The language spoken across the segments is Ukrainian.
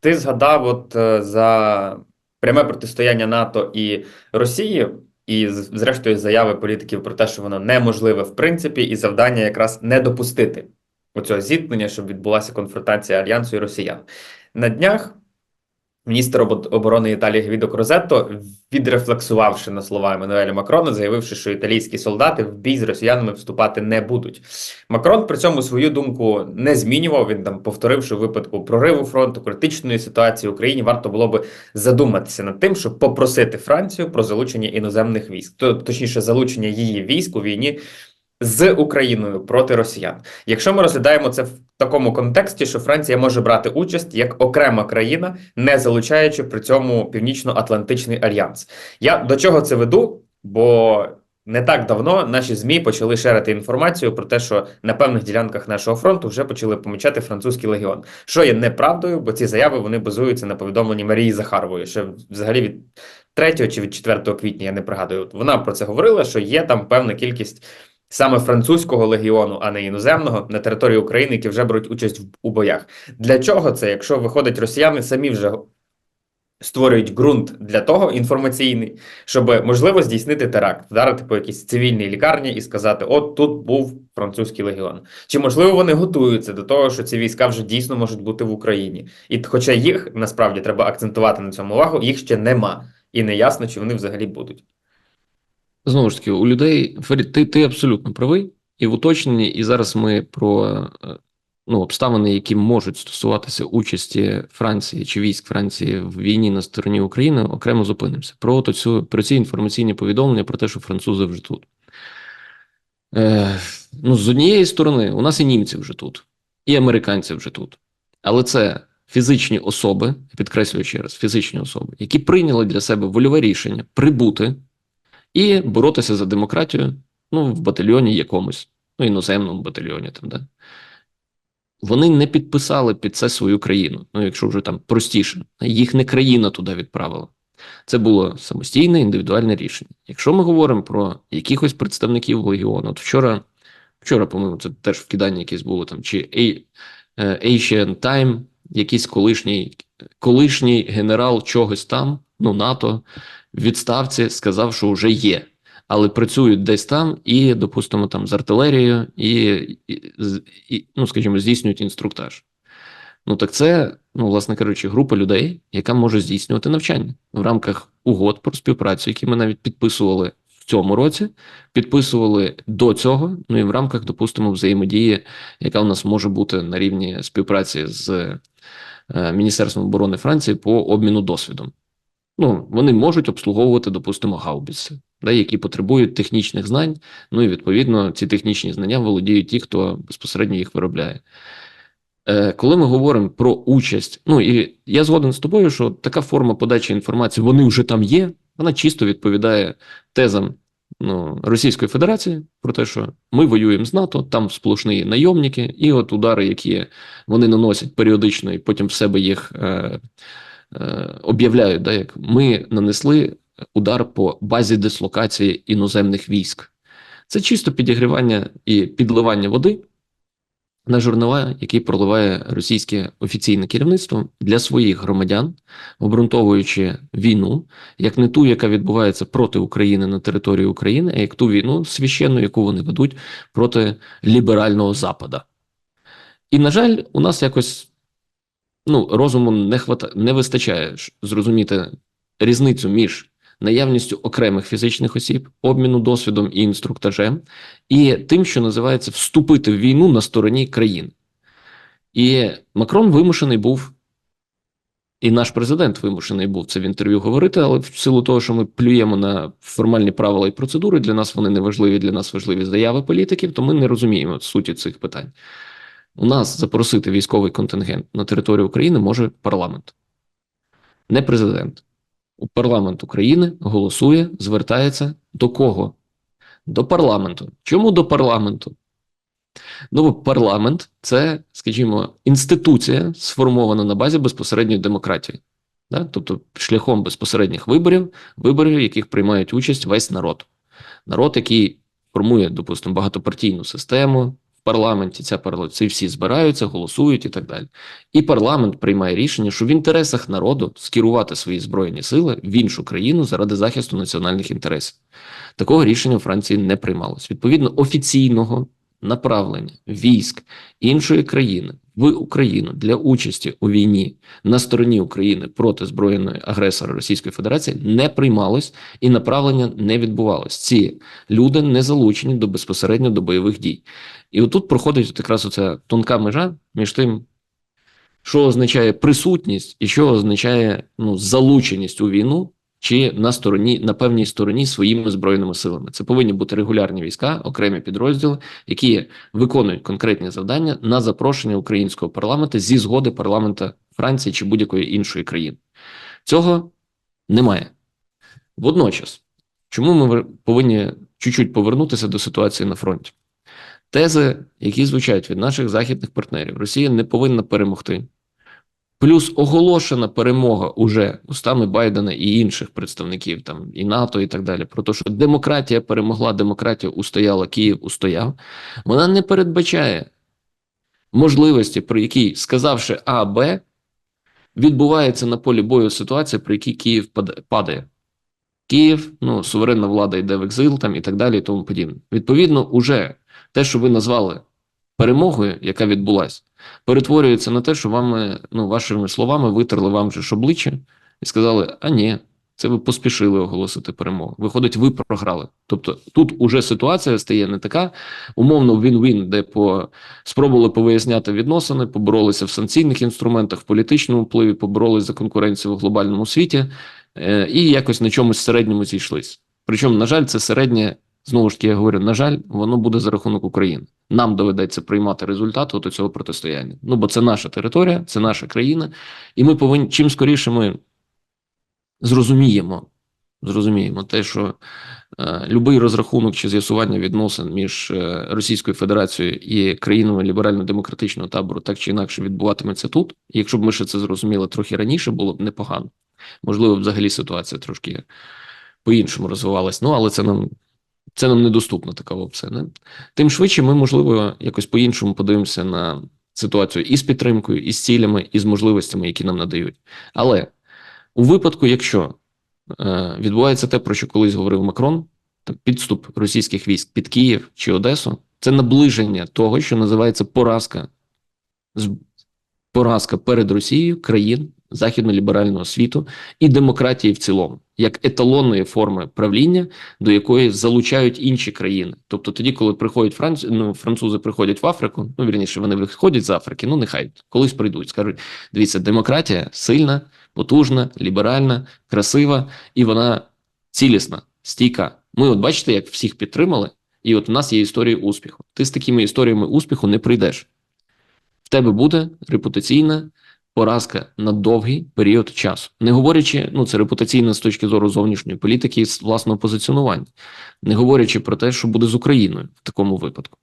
Ти згадав от е, за пряме протистояння НАТО і Росії, і зрештою заяви політиків про те, що воно неможливе в принципі, і завдання якраз не допустити оцього зіткнення, щоб відбулася конфронтація альянсу і росіян. На днях міністр оборони Італії Гвідо Крозетто, відрефлексувавши на слова Еммануеля Макрона, заявивши, що італійські солдати в бій з росіянами вступати не будуть. Макрон при цьому свою думку не змінював. Він там повторив, що в випадку прориву фронту, критичної ситуації в Україні варто було би задуматися над тим, щоб попросити Францію про залучення іноземних військ, точніше, залучення її військ у війні з Україною проти росіян. Якщо ми розглядаємо це в такому контексті, що Франція може брати участь як окрема країна, не залучаючи при цьому Північно-Атлантичний альянс. Я до чого це веду? Бо не так давно наші ЗМІ почали шерити інформацію про те, що на певних ділянках нашого фронту вже почали помічати французький легіон. Що є неправдою, бо ці заяви вони базуються на повідомленні Марії Захарової, що взагалі від 3 чи від 4 квітня, я не пригадую. Вона про це говорила, що є там певна кількість саме французького легіону, а не іноземного, на території України, які вже беруть участь у боях. Для чого це? Якщо виходить, росіяни самі вже створюють ґрунт для того інформаційний, щоб можливо здійснити теракт, вдарити по якійсь цивільній лікарні і сказати: от тут був французький легіон. Чи можливо вони готуються до того, що ці війська вже дійсно можуть бути в Україні? І хоча їх насправді треба акцентувати на цьому увагу, їх ще нема, і не ясно, чи вони взагалі будуть. Знову ж таки, у людей Ферід, ти, ти абсолютно правий, і в уточненні, і зараз ми про е, ну, обставини, які можуть стосуватися участі Франції чи військ Франції в війні на стороні України, окремо зупинимося. Про от цю про ці інформаційні повідомлення про те, що французи вже тут. Е, ну, з однієї сторони, у нас і німці вже тут, і американці вже тут. Але це фізичні особи, підкреслюю ще раз, фізичні особи, які прийняли для себе вольове рішення прибути і боротися за демократію ну, в батальйоні якомусь, ну, іноземному батальйоні. Там, да. Вони не підписали під це свою країну. Ну, якщо вже там простіше, їх не країна туди відправила. Це було самостійне індивідуальне рішення. Якщо ми говоримо про якихось представників легіону, от вчора, вчора, по-моєму, це теж вкидання якесь було там, чи е, Asian Time, якийсь колишній, колишній генерал чогось там, ну, НАТО, в відставці сказав, що вже є, але працюють десь там і, допустимо, там з артилерією, і, і, і ну, скажімо, здійснюють інструктаж. Ну так це, ну, власне кажучи, група людей, яка може здійснювати навчання в рамках угод про співпрацю, які ми навіть підписували в цьому році, підписували до цього. Ну і в рамках, допустимо, взаємодії, яка у нас може бути на рівні співпраці з Міністерством оборони Франції по обміну досвідом. Ну, вони можуть обслуговувати, допустимо, гаубиці, да, які потребують технічних знань. Ну і відповідно ці технічні знання володіють ті, хто безпосередньо їх виробляє. Е, коли ми говоримо про участь, ну і я згоден з тобою, що така форма подачі інформації, вони вже там є, вона чисто відповідає тезам ну, Російської Федерації про те, що ми воюємо з НАТО, там сплошні найомники, і от удари, які вони наносять періодично, і потім в себе їх е, е, об'являють, да, як ми нанесли удар по базі дислокації іноземних військ. Це чисто підігрівання і підливання води на журнала, які проливає російське офіційне керівництво для своїх громадян, обґрунтовуючи війну, як не ту, яка відбувається проти України на території України, а як ту війну священну, яку вони ведуть проти ліберального Запада. І, на жаль, у нас якось ну, розуму не хвата... не вистачає зрозуміти різницю між наявністю окремих фізичних осіб, обміну досвідом і інструктажем, і тим, що називається вступити в війну на стороні країн. І Макрон вимушений був, і наш президент вимушений був це в інтерв'ю говорити, але в силу того, що ми плюємо на формальні правила і процедури, для нас вони не важливі, для нас важливі заяви політиків, то ми не розуміємо суті цих питань. У нас запросити військовий контингент на територію України може парламент, не президент. Парламент України голосує, звертається до кого? До парламенту. Чому до парламенту? Ну, парламент це, скажімо, інституція, сформована на базі безпосередньої демократії, да? тобто шляхом безпосередніх виборів, виборів, в яких приймають участь весь народ. Народ, який формує, допустимо, багатопартійну систему парламенті ця ці всі збираються, голосують і так далі. І парламент приймає рішення, що в інтересах народу скерувати свої збройні сили в іншу країну заради захисту національних інтересів. Такого рішення у Франції не приймалось. Відповідно, офіційного направлення військ іншої країни в Україну для участі у війні на стороні України проти збройної агресора Російської Федерації не приймалось і направлення не відбувалось. Ці люди не залучені до безпосередньо до бойових дій. І отут проходить от якраз оця тонка межа між тим, що означає присутність і що означає ну, залученість у війну чи на стороні на певній стороні своїми збройними силами. Це повинні бути регулярні війська, окремі підрозділи, які виконують конкретні завдання на запрошення українського парламенту зі згоди парламента Франції чи будь-якої іншої країни. Цього немає. Водночас, чому ми повинні чуть-чуть повернутися до ситуації на фронті? Тези, які звучать від наших західних партнерів, Росія не повинна перемогти. Плюс оголошена перемога уже устами Байдена і інших представників там і НАТО, і так далі, про те, що демократія перемогла, демократія устояла, Київ устояв. Вона не передбачає можливості, при якій, сказавши А, Б, відбувається на полі бою ситуація, при якій Київ падає. Київ, ну, суверенна влада йде в екзил там і так далі, і тому подібне. Відповідно, уже те, що ви назвали перемогою, яка відбулася, перетворюється на те, що вами, ну, вашими словами витерли вам же ж обличчя і сказали: а ні, це ви поспішили оголосити перемогу. Виходить, ви програли. Тобто тут уже ситуація стає не така, умовно він-він, де по спробували повиясняти відносини, поборолися в санкційних інструментах, в політичному впливі, поборолися за конкуренцію в глобальному світі е, і якось на чомусь середньому зійшлись. Причому, на жаль, це середнє, знову ж таки, я говорю, на жаль, воно буде за рахунок України. Нам доведеться приймати результати от цього протистояння. Ну, бо це наша територія, це наша країна, і ми повинні чим скоріше ми зрозуміємо, зрозуміємо те, що е, любий розрахунок чи з'ясування відносин між е, Російською Федерацією і країнами ліберально-демократичного табору так чи інакше відбуватиметься тут. І якщо б ми ще це зрозуміли трохи раніше, було б непогано. Можливо, взагалі ситуація трошки по-іншому розвивалась. Ну, але це нам. Це нам недоступна така опція. Не? Тим швидше ми, можливо, якось по-іншому подивимося на ситуацію і з підтримкою, і з цілями, і з можливостями, які нам надають. Але у випадку, якщо е, відбувається те, про що колись говорив Макрон, підступ російських військ під Київ чи Одесу, це наближення того, що називається поразка, поразка перед Росією країн західно-ліберального світу і демократії в цілому, як еталонної форми правління, до якої залучають інші країни. Тобто тоді, коли приходять Франц... ну, французи приходять в Африку, ну вірніше, вони виходять з Африки, ну нехай колись прийдуть, скажуть: дивіться, демократія сильна, потужна, ліберальна, красива, і вона цілісна, стійка. Ми, от бачите, як всіх підтримали, і от у нас є історії успіху. Ти з такими історіями успіху не прийдеш. В тебе буде репутаційна поразка на довгий період часу. Не говорячи, ну це репутаційна з точки зору зовнішньої політики і власного позиціонування, не говорячи про те, що буде з Україною в такому випадку.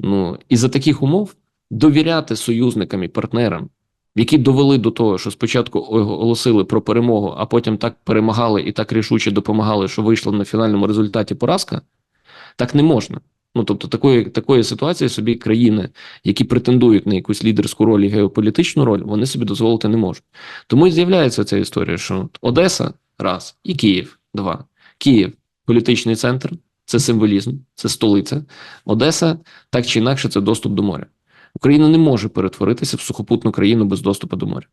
Ну і за таких умов довіряти союзникам і партнерам, які довели до того, що спочатку оголосили про перемогу, а потім так перемагали і так рішуче допомагали, що вийшла на фінальному результаті поразка, так не можна. Ну тобто, такої, такої ситуації собі країни, які претендують на якусь лідерську роль і геополітичну роль, вони собі дозволити не можуть. Тому і з'являється ця історія, що Одеса раз, і Київ два. Київ політичний центр, це символізм, це столиця. Одеса так чи інакше, це доступ до моря. Україна не може перетворитися в сухопутну країну без доступу до моря.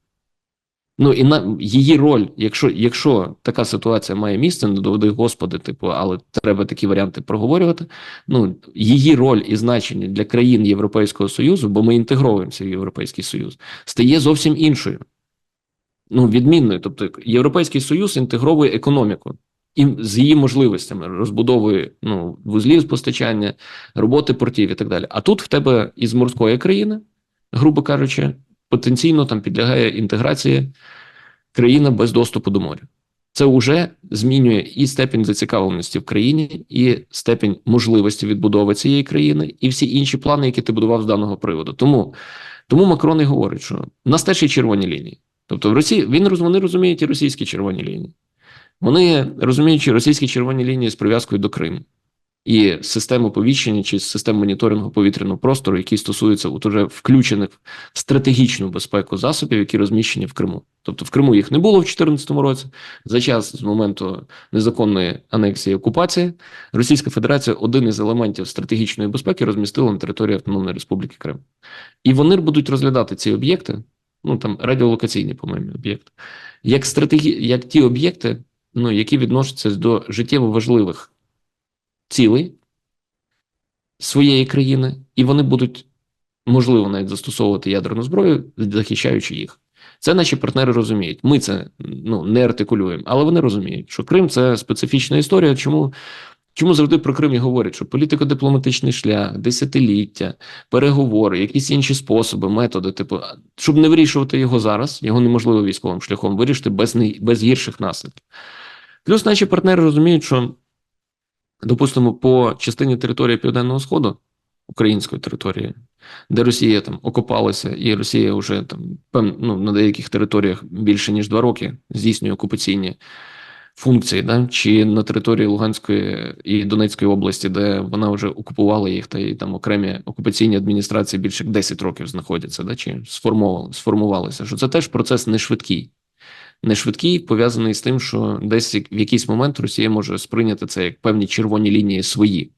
Ну і на її роль, якщо якщо така ситуація має місце, не доведи господи, типу, але треба такі варіанти проговорювати. Ну її роль і значення для країн Європейського Союзу, бо ми інтегровуємося в Європейський Союз, стає зовсім іншою. Ну, відмінною. Тобто, Європейський Союз інтегровує економіку і з її можливостями розбудовує ну, вузлів з постачання, роботи портів і так далі. А тут в тебе із морської країни, грубо кажучи, потенційно там підлягає інтеграції країна без доступу до моря. Це вже змінює і степінь зацікавленості в країні, і степінь можливості відбудови цієї країни, і всі інші плани, які ти будував з даного приводу. Тому, тому Макрон і говорить, що в нас червоні лінії. Тобто в Росії він вони розуміють і російські червоні лінії. Вони розуміють, що російські червоні лінії з прив'язкою до Криму. І систем оповіщення чи систем моніторингу повітряного простору, які стосуються уже включених в стратегічну безпеку засобів, які розміщені в Криму. Тобто в Криму їх не було в 2014 році. За час з моменту незаконної анексії і окупації Російська Федерація один із елементів стратегічної безпеки розмістила на території Автономної Республіки Крим. І вони будуть розглядати ці об'єкти, ну там радіолокаційні, по-моєму, об'єкти, як стратегі... як ті об'єкти, ну, які відносяться до життєво важливих цілей своєї країни, і вони будуть, можливо, навіть застосовувати ядерну зброю, захищаючи їх. Це наші партнери розуміють. Ми це ну, не артикулюємо, але вони розуміють, що Крим це специфічна історія. Чому, чому завжди про Крим і говорять, що політико-дипломатичний шлях, десятиліття, переговори, якісь інші способи, методи, типу, щоб не вирішувати його зараз, його неможливо військовим шляхом вирішити без, не- без гірших наслідків. Плюс наші партнери розуміють, що допустимо, по частині території Південного Сходу, української території, де Росія там окопалася, і Росія вже там ну, на деяких територіях більше ніж два роки здійснює окупаційні функції, да? чи на території Луганської і Донецької області, де вона вже окупувала їх, та і там окремі окупаційні адміністрації більше як 10 років знаходяться, да? чи сформували, сформувалися, що це теж процес не швидкий не швидкий, пов'язаний з тим, що десь в якийсь момент Росія може сприйняти це як певні червоні лінії свої.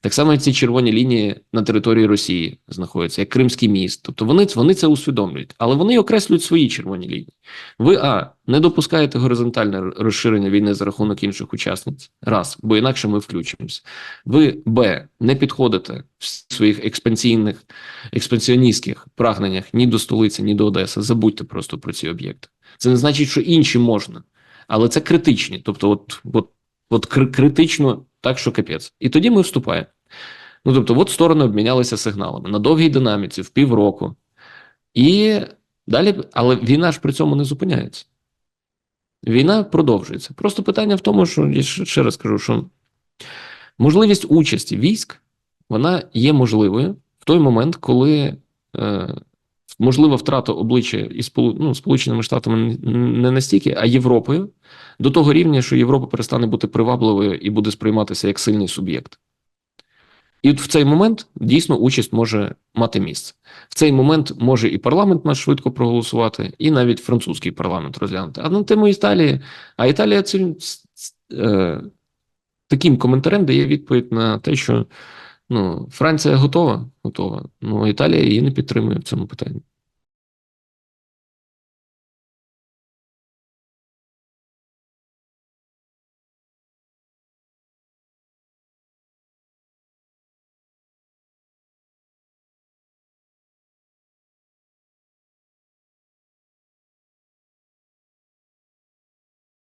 Так само, ці червоні лінії на території Росії знаходяться, як Кримський міст. Тобто вони, вони це усвідомлюють, але вони окреслюють свої червоні лінії. Ви А. Не допускаєте горизонтальне розширення війни за рахунок інших учасниць. Раз, бо інакше ми включимося. Ви Б. Не підходите в своїх експансійних, експансіоністських прагненнях ні до столиці, ні до Одеси. Забудьте просто про ці об'єкти. Це не значить, що інші можна, але це критичні. Тобто, от, от, от критично так, що капець. І тоді ми вступаємо. Ну тобто, от сторони обмінялися сигналами на довгій динаміці, в півроку. І далі, але війна ж при цьому не зупиняється. Війна продовжується. Просто питання в тому, що я ще раз кажу, що можливість участі військ вона є можливою в той момент, коли е, можлива втрата обличчя із ну, Сполученими Штатами не настільки, а Європою до того рівня, що Європа перестане бути привабливою і буде сприйматися як сильний суб'єкт. І от в цей момент дійсно участь може мати місце. В цей момент може і парламент наш швидко проголосувати, і навіть французький парламент розглянути. А на тему Італії, а Італія цим е, таким коментарем дає відповідь на те, що ну, Франція готова, готова. Ну, Італія її не підтримує в цьому питанні.